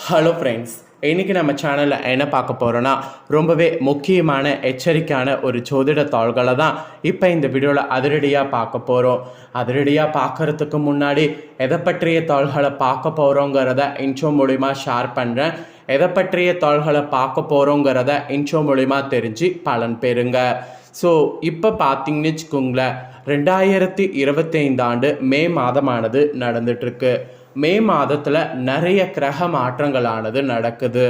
Hello friends இன்றைக்கி நம்ம சேனலில் என்ன பார்க்க போகிறோன்னா ரொம்பவே முக்கியமான எச்சரிக்கையான ஒரு ஜோதிட தாள்களை தான் இப்போ இந்த வீடியோவில் அதிரடியாக பார்க்க போகிறோம் அதிரடியாக பார்க்கறதுக்கு முன்னாடி எதை பற்றிய தாள்களை பார்க்க போகிறோங்கிறத இன்ஷோ மூலிமா ஷேர் பண்ணுறேன் எதை பற்றிய தாள்களை பார்க்க போகிறோங்கிறத இன்ஷோ மூலிமா தெரிஞ்சு பலன் பெறுங்க. ஸோ இப்போ பார்த்தீங்கன்னு வச்சுக்கோங்களேன் ரெண்டாயிரத்தி இருபத்தைந்து ஆண்டு மே மாதமானது நடந்துட்டுருக்கு மே மாதத்தில் நிறைய கிரக மாற்றங்களானது நடக்குது.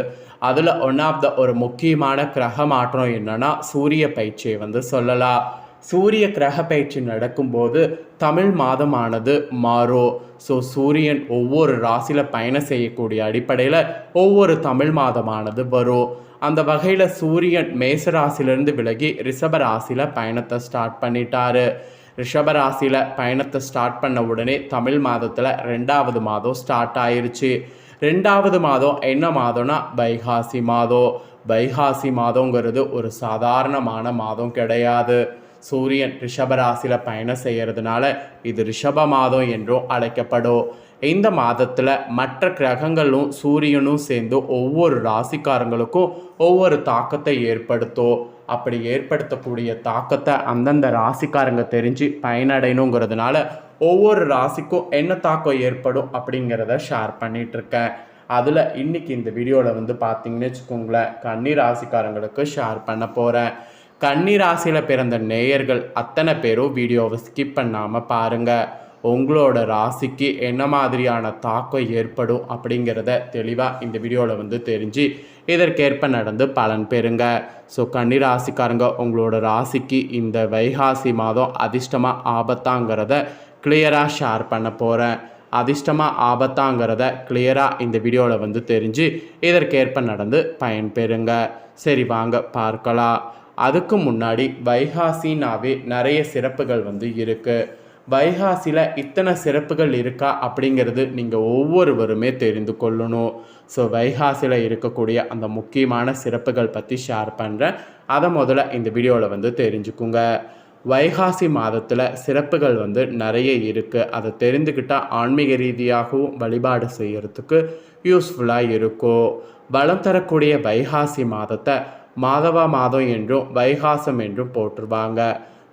அதில் ஒன் ஆஃப் த ஒரு முக்கியமான கிரக மாற்றம் என்னன்னா சூரிய பயிற்சியை வந்து சொல்லலாம். சூரிய கிரக பயிற்சி நடக்கும்போது தமிழ் மாதமானது மாறும் ஸோ சூரியன் ஒவ்வொரு ராசியில் பயணம் செய்யக்கூடிய அடிப்படையில் ஒவ்வொரு தமிழ் மாதமானது வரும். அந்த வகையில் சூரியன் மேச ராசியிலிருந்து விலகி ரிஷப ராசியில் பயணத்தை ஸ்டார்ட் பண்ணிட்டாரு. ரிஷபராசியில் பயணத்தை ஸ்டார்ட் பண்ண உடனே தமிழ் மாதத்தில் ரெண்டாவது மாதம் ஸ்டார்ட் ஆயிருச்சு. ரெண்டாவது மாதம் என்ன மாதம்னா வைகாசி மாதம். வைகாசி மாதங்கிறது ஒரு சாதாரணமான மாதம் கிடையாது. சூரியன் ரிஷபராசியில் பயணம் செய்கிறதுனால இது ரிஷப மாதம் என்றும் அழைக்கப்படும். இந்த மாதத்தில் மற்ற கிரகங்களும் சூரியனும் சேர்ந்து ஒவ்வொரு ராசிக்காரங்களுக்கும் ஒவ்வொரு தாக்கத்தை ஏற்படுத்தும். அப்படி ஏற்படுத்தக்கூடிய தாக்கத்தை அந்தந்த ராசிக்காரங்க தெரிஞ்சு பயனடையணுங்கிறதுனால ஒவ்வொரு ராசிக்கும் என்ன தாக்கம் ஏற்படும் அப்படிங்கிறத ஷேர் பண்ணிகிட்ருக்கேன் அதில் இன்னைக்கு இந்த வீடியோவில் வந்து பார்த்தீங்கன்னு வச்சுக்கோங்களேன் கன்னி ராசிக்காரங்களுக்கு ஷேர் பண்ண போகிறேன் கன்னி ராசியில் பிறந்த நேயர்கள் அத்தனை பேரும் வீடியோவை ஸ்கிப் பண்ணாமல் பாருங்கள் உங்களோட ராசிக்கு என்ன மாதிரியான தாக்கம் ஏற்படும் அப்படிங்கிறத தெளிவாக இந்த வீடியோவில் வந்து தெரிஞ்சு இதற்கேற்ப நடந்து பலன் பெறுங்க. ஸோ கன்னி ராசிக்காரங்க உங்களோட ராசிக்கு இந்த வைகாசி மாதம் அதிர்ஷ்டமாக ஆபத்தாங்கிறத கிளியராக ஷேர் பண்ண போகிறேன் அதிர்ஷ்டமாக ஆபத்தாங்கிறத கிளியராக இந்த வீடியோவில் வந்து தெரிஞ்சு இதற்கேற்ப நடந்து பயன்பெறுங்க சரி வாங்க பார்க்கலாம். அதுக்கு முன்னாடி வைகாசினாவே நிறைய சிறப்புகள் வந்து இருக்குது வைகாசியில் இத்தனை சிறப்புகள் இருக்கா அப்படிங்கிறது நீங்கள் ஒவ்வொருவருமே தெரிந்து கொள்ளணும். ஸோ வைகாசியில் இருக்கக்கூடிய அந்த முக்கியமான சிறப்புகள் பற்றி ஷேர் பண்ணுறேன் அதை முதல்ல இந்த வீடியோவில் வந்து தெரிஞ்சுக்குங்க. வைகாசி மாதத்தில் சிறப்புகள் வந்து நிறைய இருக்குது அதை தெரிந்துக்கிட்டால் ஆன்மீக ரீதியாகவும் வழிபாடு செய்கிறதுக்கு யூஸ்ஃபுல்லாக இருக்கும். பலம் தரக்கூடிய வைகாசி மாதத்தை மாதவா மாதம் என்றும் வைகாசம் என்றும் போட்டுருவாங்க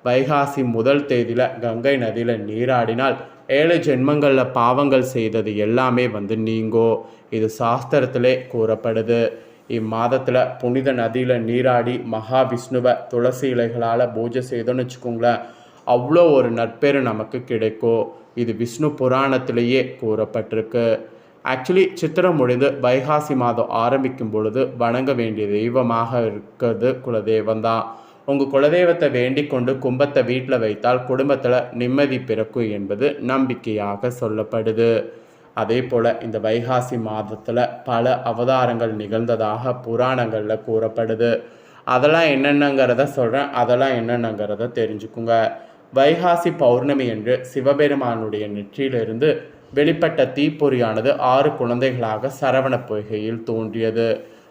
வைகாசி முதல் தேதியில் கங்கை நதியில் நீராடினால் ஏழு ஜென்மங்களில் பாவங்கள் செய்தது எல்லாமே வந்து நீங்கோ. இது சாஸ்திரத்திலே கூறப்படுது. இம்மாதத்தில் புனித நதியில் நீராடி மகாவிஷ்ணுவை துளசி இலைகளால் பூஜை செய்தோன்னு வச்சுக்கோங்களேன் அவ்வளோ ஒரு நற்பேறு நமக்கு கிடைக்கும் இது விஷ்ணு புராணத்திலேயே கூறப்பட்டிருக்கு. ஆக்சுவலி சித்திரம் முடிந்து வைகாசி மாதம் ஆரம்பிக்கும் பொழுது வணங்க வேண்டிய தெய்வமாக இருக்கிறது குலதெய்வம் தான் உங்கள் குலதெய்வத்தை வேண்டிக் கொண்டு கும்பத்தை வீட்டில் வைத்தால் குடும்பத்தில் நிம்மதி பிறக்கும் என்பது நம்பிக்கையாக சொல்லப்படுது. அதே போல் இந்த வைகாசி மாதத்தில் பல அவதாரங்கள் நிகழ்ந்ததாக புராணங்களில் கூறப்படுது. அதெல்லாம் என்னென்னங்கிறத சொல்கிறேன் அதெல்லாம் என்னென்னங்கிறத தெரிஞ்சுக்குங்க. வைகாசி பௌர்ணமி என்று சிவபெருமானுடைய நெற்றியிலிருந்து வெளிப்பட்ட தீப்பொறியானது ஆறு குழந்தைகளாக சரவண பொய்கையில் தோன்றியது.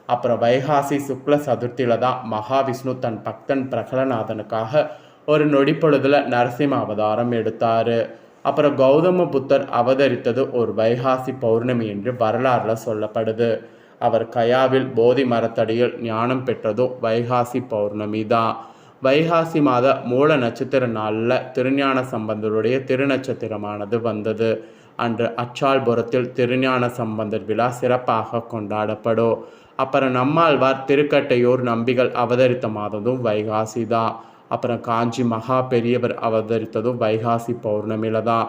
அப்புறம் வைகாசி சுக்ல சதுர்த்தியில தான் மகாவிஷ்ணு தன் பக்தன் பிரகலநாதனுக்காக ஒரு நொடி நரசிம்ம அவதாரம் எடுத்தாரு. அப்புறம் கௌதம புத்தர் அவதரித்தது ஒரு வைகாசி பௌர்ணமி என்று வரலாறுல சொல்லப்படுது. அவர் கயாவில் போதி மரத்தடியில் ஞானம் பெற்றதும் வைகாசி பௌர்ணமி தான். வைகாசி மாத மூல நட்சத்திர நாளில் திருஞான சம்பந்தருடைய திருநட்சத்திரமானது வந்தது. அன்று அச்சால்புரத்தில் திருஞான சம்பந்தர் விழா சிறப்பாக கொண்டாடப்படும். அப்புறம் நம்மாழ்வார் திருக்கட்டையோர் நம்பிகள் அவதரித்த மாதமும் வைகாசி தான் அப்புறம் காஞ்சி மகா பெரியவர் அவதரித்ததும் வைகாசி பௌர்ணமியில தான்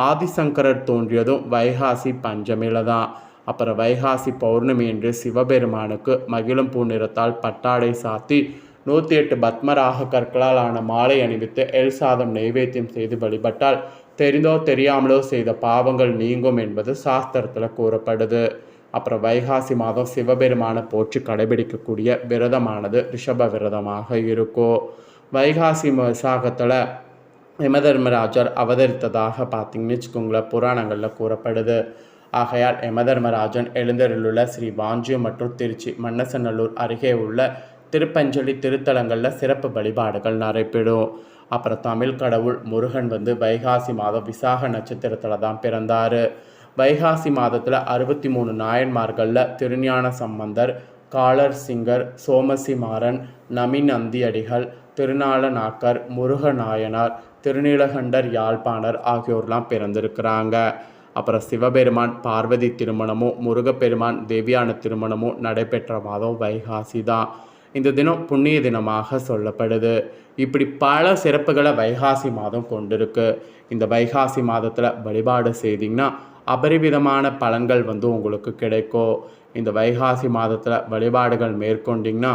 ஆதிசங்கரர் தோன்றியதும் வைகாசி பஞ்சமியில தான் அப்புறம் வைகாசி பௌர்ணமி என்று சிவபெருமானுக்கு மகிழும் பூ நிறத்தால் பட்டாடை சாத்தி நூற்றி எட்டு பத்மராக கற்களால் ஆன மாலை அணிவித்து எல் சாதம் நைவேத்தியம் செய்து வழிபட்டால் தெரிந்தோ தெரியாமலோ செய்த பாவங்கள் நீங்கும் என்பது சாஸ்திரத்தில் கூறப்படுது. அப்புறம் வைகாசி மாதம் சிவபெருமானை போற்றி கடைபிடிக்கக்கூடிய விரதமானது ரிஷப விரதமாக இருக்கும் வைகாசி விசாகத்தில் யமதர்மராஜர் அவதரித்ததாக பார்த்தீங்கன்னு வச்சுக்கோங்களேன் புராணங்களில் கூறப்படுது. ஆகையால் யமதர்மராஜன் எழுந்தருளுள்ள ஸ்ரீ வாஞ்சி மற்றும் திருச்சி மன்னசநல்லூர் அருகே உள்ள திருப்பஞ்சலி திருத்தலங்களில் சிறப்பு வழிபாடுகள் நடைபெறும். அப்புறம் தமிழ் கடவுள் முருகன் வந்து வைகாசி மாதம் விசாக நட்சத்திரத்தில் தான் பிறந்தார். வைகாசி மாதத்தில் அறுபத்தி மூணு நாயன்மார்களில் திருஞான சம்பந்தர் காலர் சிங்கர் சோமசி மாறன் நமின் அந்தியடிகள் திருநாள நாக்கர் முருகநாயனார் திருநீலகண்டர் யாழ்ப்பாணர் ஆகியோர்லாம் பிறந்திருக்கிறாங்க. அப்புறம் சிவபெருமான் பார்வதி திருமணமும் முருகப்பெருமான் தேவியான திருமணமும் நடைபெற்ற மாதம் வைகாசி தான். இந்த தினம் புண்ணிய தினமாக சொல்லப்படுது. இப்படி பல சிறப்புகளை வைகாசி மாதம் கொண்டிருக்கு. இந்த வைகாசி மாதத்தில் வழிபாடு செய்தீங்கன்னா அபரிவிதமான பலன்கள் வந்து உங்களுக்கு கிடைக்கும் இந்த வைகாசி மாதத்தில் வழிபாடுகள் மேற்கொண்டிங்கன்னா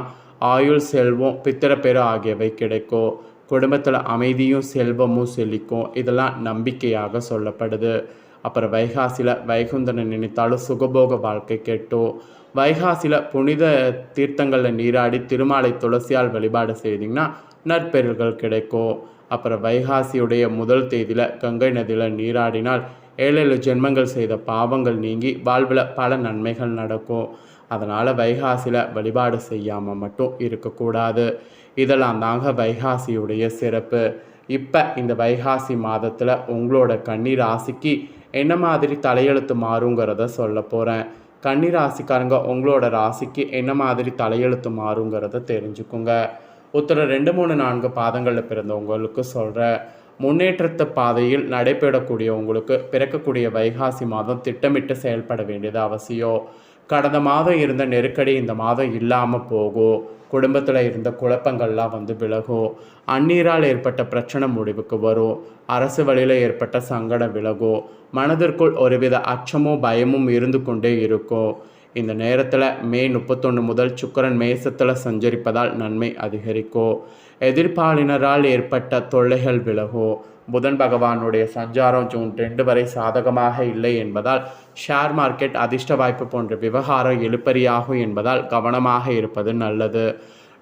ஆயுள் செல்வம் பித்திரப்பேறு ஆகியவை கிடைக்கும் குடும்பத்தில் அமைதியும் செல்வமும் செழிக்கும். இதெல்லாம் நம்பிக்கையாக சொல்லப்படுது. அப்புறம் வைகாசியில் வைகுந்தனை நினைத்தாலும் சுகபோக வாழ்க்கை கெட்டும் வைகாசியில் புனித தீர்த்தங்களில் நீராடி திருமாலை துளசியால் வழிபாடு செய்தீங்கன்னா நற்பெருள்கள் கிடைக்கும் அப்புறம் வைகாசியுடைய முதல் தேதியில் கங்கை நதியில் நீராடினால் ஏழேழு ஜென்மங்கள் செய்த பாவங்கள் நீங்கி வாழ்வில் பல நன்மைகள் நடக்கும். அதனால் வைகாசியில் வழிபாடு செய்யாமல் மட்டும் இருக்கக்கூடாது. இதெல்லாம் தாங்க வைகாசியுடைய சிறப்பு. இப்போ இந்த வைகாசி மாதத்தில் உங்களோட கண்ணீர் ராசிக்கு என்ன மாதிரி தலையெழுத்து மாறுங்கிறத சொல்ல போகிறேன் கன்னி ராசிக்காரங்க உங்களோட ராசிக்கு என்ன மாதிரி தலையெழுத்து மாறுங்கிறத தெரிஞ்சுக்குங்க. உத்தர ரெண்டு மூணு நான்கு பாதங்களில் பிறந்தவங்களுக்கு சொல்கிறேன் முன்னேற்றத்து பாதையில் நடைபெறக்கூடிய உங்களுக்கு பிறக்கக்கூடிய வைகாசி மாதம் திட்டமிட்டு செயல்பட வேண்டியது அவசியம். கடந்த மாதம் இருந்த நெருக்கடி இந்த மாதம் இல்லாமல் போகும் குடும்பத்தில் இருந்த குழப்பங்கள்லாம் வந்து விலகும் அந்நீரால் ஏற்பட்ட பிரச்சனை முடிவுக்கு வரும். அரசு வழியில் ஏற்பட்ட சங்கடம் விலகும் மனதிற்குள் ஒருவித அச்சமும் பயமும் இருந்து கொண்டே இருக்கும் இந்த நேரத்தில் மே முப்பத்தொன்று முதல் சுக்கரன் மேசத்தில் சஞ்சரிப்பதால் நன்மை அதிகரிக்கும் எதிர்ப்பாளினரால் ஏற்பட்ட தொல்லைகள் விலகும் புதன் பகவானுடைய சஞ்சாரம் ஜூன் ரெண்டு வரை சாதகமாக இல்லை என்பதால் ஷேர் மார்க்கெட் அதிர்ஷ்ட வாய்ப்பு போன்ற விவகாரம் எழுப்பறியாகும் என்பதால் கவனமாக இருப்பது நல்லது.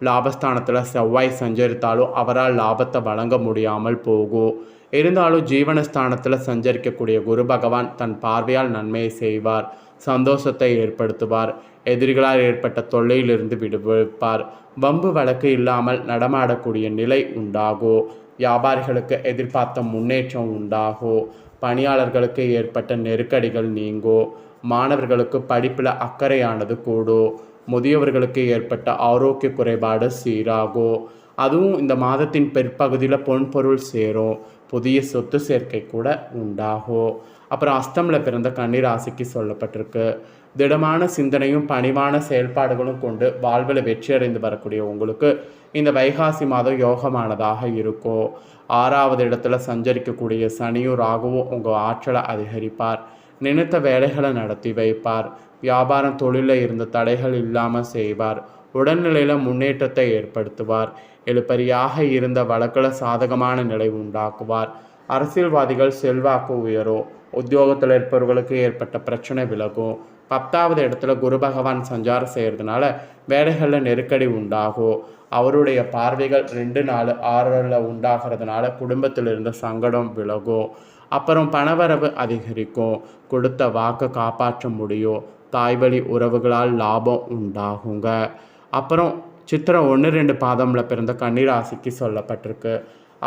லாபஸ்தானத்தில் செவ்வாய் சஞ்சரித்தாலும் அவரால் லாபத்தை வழங்க முடியாமல் போகும் இருந்தாலும் ஜீவனஸ்தானத்தில் சஞ்சரிக்கக்கூடிய குரு பகவான் தன் பார்வையால் நன்மையை செய்வார் சந்தோஷத்தை ஏற்படுத்துவார். எதிரிகளால் ஏற்பட்ட தொல்லையிலிருந்து விடுவிப்பார். வம்பு வழக்கு இல்லாமல் நடமாடக்கூடிய நிலை உண்டாகும் வியாபாரிகளுக்கு எதிர்பார்த்த முன்னேற்றம் உண்டாகும் பணியாளர்களுக்கு ஏற்பட்ட நெருக்கடிகள் நீங்கும் மாணவர்களுக்கு படிப்பில் அக்கறையானது கூடும் முதியவர்களுக்கு ஏற்பட்ட ஆரோக்கிய குறைபாடு சீராகும் அதுவும் இந்த மாதத்தின் பிற்பகுதியில் பொன்பொருள் சேரும் புதிய சொத்து சேர்க்கை கூட உண்டாகும் அப்புறம் அஸ்தமில் பிறந்த கன்னிராசிக்கு சொல்லப்பட்டிருக்கு. திடமான சிந்தனையும் பணிவான செயல்பாடுகளும் கொண்டு வாழ்வில் வெற்றியடைந்து வரக்கூடிய உங்களுக்கு இந்த வைகாசி மாதம் யோகமானதாக இருக்கும் ஆறாவது இடத்துல சஞ்சரிக்கக்கூடிய சனியும் ராகுவும் உங்கள் ஆற்றலை அதிகரிப்பார். நினைத்த வேலைகளை நடத்தி வைப்பார். வியாபாரம் தொழிலில் இருந்த தடைகள் இல்லாமல் செய்வார். உடல்நிலையில் முன்னேற்றத்தை ஏற்படுத்துவார். எழுப்பறியாக இருந்த வழக்கில் சாதகமான நிலை உண்டாக்குவார். அரசியல்வாதிகள் செல்வாக்கு உயரும். உத்தியோகத்தில் இருப்பவர்களுக்கு ஏற்பட்ட பிரச்சனை விலகும். பத்தாவது இடத்துல குரு பகவான் சஞ்சாரம் செய்கிறதுனால வேலைகளில் நெருக்கடி உண்டாகும் அவருடைய பார்வைகள் ரெண்டு நாலு ஆறில் உண்டாகிறதுனால குடும்பத்தில் இருந்த சங்கடம் விலகும் அப்புறம் பணவரவு அதிகரிக்கும் கொடுத்த வாக்கை காப்பாற்ற முடியும் தாய்வழி உறவுகளால் லாபம் உண்டாகுங்க. அப்புறம் சித்திரம் ஒன்று ரெண்டு பாதமில் பிறந்த கன்னிராசிக்கு சொல்லப்பட்டிருக்கு.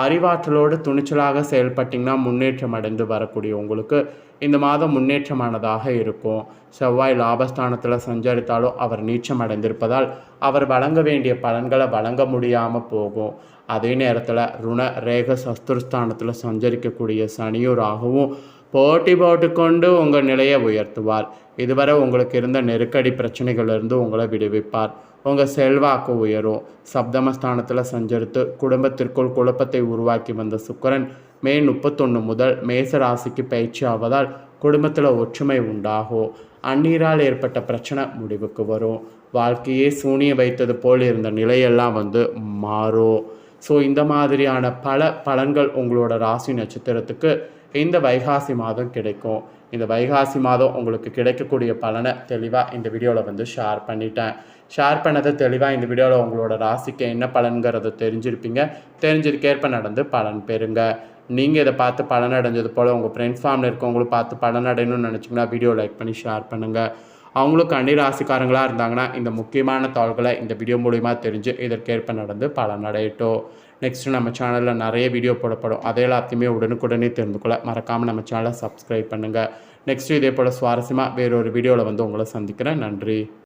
அறிவாற்றலோடு துணிச்சலாக செயல்பட்டிங்கன்னா முன்னேற்றம் அடைந்து வரக்கூடிய உங்களுக்கு இந்த மாதம் முன்னேற்றமானதாக இருக்கும். செவ்வாய் லாபஸ்தானத்தில் சஞ்சரித்தாலும் அவர் நீச்சம் அடைந்திருப்பதால் அவர் வழங்க வேண்டிய பலன்களை வழங்க முடியாமல் போகும். அதே நேரத்தில் ருண ரேக சஸ்திரஸ்தானத்தில் சஞ்சரிக்கக்கூடிய சனியும் போட்டி போட்டுக்கொண்டு உங்கள் நிலையை உயர்த்துவார். இதுவரை உங்களுக்கு இருந்த நெருக்கடி பிரச்சனைகளிலிருந்து உங்களை விடுவிப்பார். உங்கள் செல்வாக்கு உயரும். சப்தமஸ்தானத்தில் சஞ்சரித்து குடும்பத்திற்குள் குழப்பத்தை உருவாக்கி வந்த சுக்கரன் மே முப்பத்தொன்று முதல் மேச ராசிக்கு பயிற்சி ஆவதால் குடும்பத்தில் ஒற்றுமை உண்டாகும். அந்நீரால் ஏற்பட்ட பிரச்சனை முடிவுக்கு வரும். வாழ்க்கையே சூனிய வைத்தது போல் இருந்த நிலையெல்லாம் வந்து மாறும். ஸோ இந்த மாதிரியான பல பலன்கள் உங்களோட ராசி நட்சத்திரத்துக்கு இந்த வைகாசி மாதம் கிடைக்கும். இந்த வைகாசி மாதம் உங்களுக்கு கிடைக்கக்கூடிய பலனை தெளிவாக இந்த வீடியோவில் வந்து ஷேர் பண்ணிட்டேன். ஷேர் பண்ணதை தெளிவாக இந்த வீடியோவில் உங்களோட ராசிக்கு என்ன பலன்கிறத தெரிஞ்சிருப்பீங்க. தெரிஞ்சதுக்கேற்ப நடந்து பலன் பெறுங்க. நீங்கள் இதை பார்த்து பலன் அடைஞ்சது போல் உங்கள் ஃப்ரெண்ட்ஸ் ஃபேமிலி இருக்கவங்களும் பார்த்து பலன் அடையணும்னு நினச்சிங்கன்னா வீடியோ லைக் பண்ணி ஷேர் பண்ணுங்கள் அவங்களும் கண்ணீர் ராசிக்காரங்களாக இருந்தாங்கன்னா இந்த முக்கியமான தாள்களை இந்த வீடியோ மூலிமா தெரிஞ்சு இதற்கேற்ப நடந்து பல நடையிட்டோம் நெக்ஸ்ட்டு நம்ம சேனலில் நிறைய வீடியோ போடப்படும். அதை எல்லாத்தையுமே உடனுக்குடனே தெரிந்து கொள்ள மறக்காமல் நம்ம சேனலை சப்ஸ்கிரைப் பண்ணுங்கள் நெக்ஸ்ட்டு இதே போல் சுவாரஸ்யமாக வேறொரு வீடியோவில் வந்து உங்களை சந்திக்கிறேன். நன்றி.